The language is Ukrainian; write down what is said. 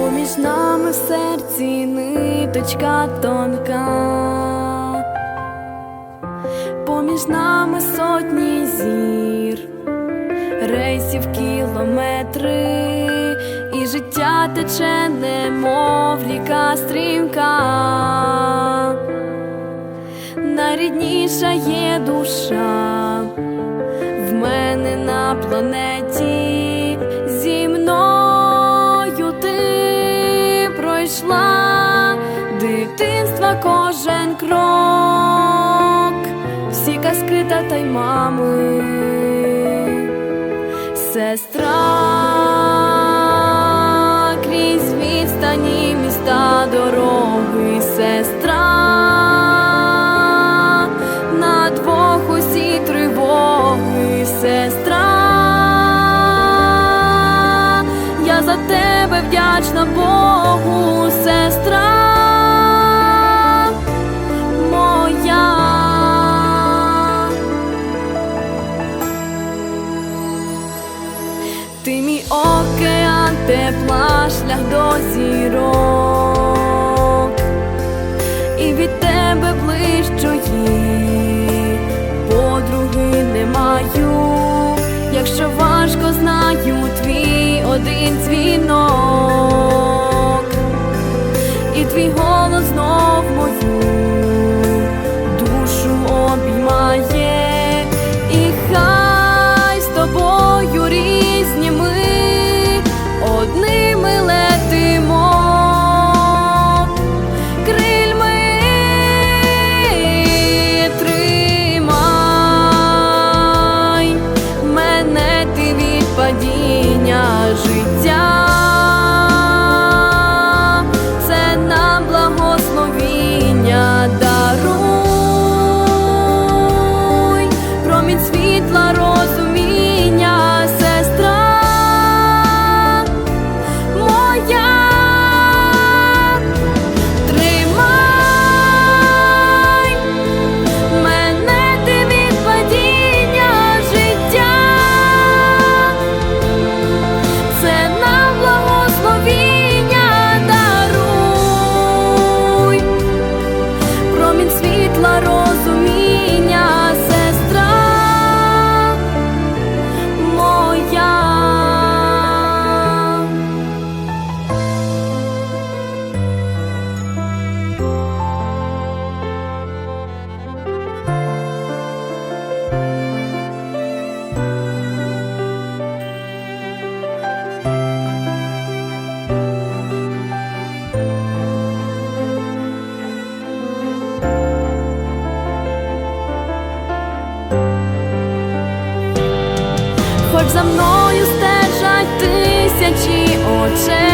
Поміж нами в серці ниточка тонка, поміж нами сотні зір, рейсів кілометри, і життя тече, немов ріка стрімка, найрідніша є душа в мене на планеті дитинства кожен крок, всі казки та й мами, тепла шлях до зірок, і від тебе ближчої подруги не маю, якщо важко знаю твій один дзвінок, і твій голос Хоч за мною стежать тисячі очей.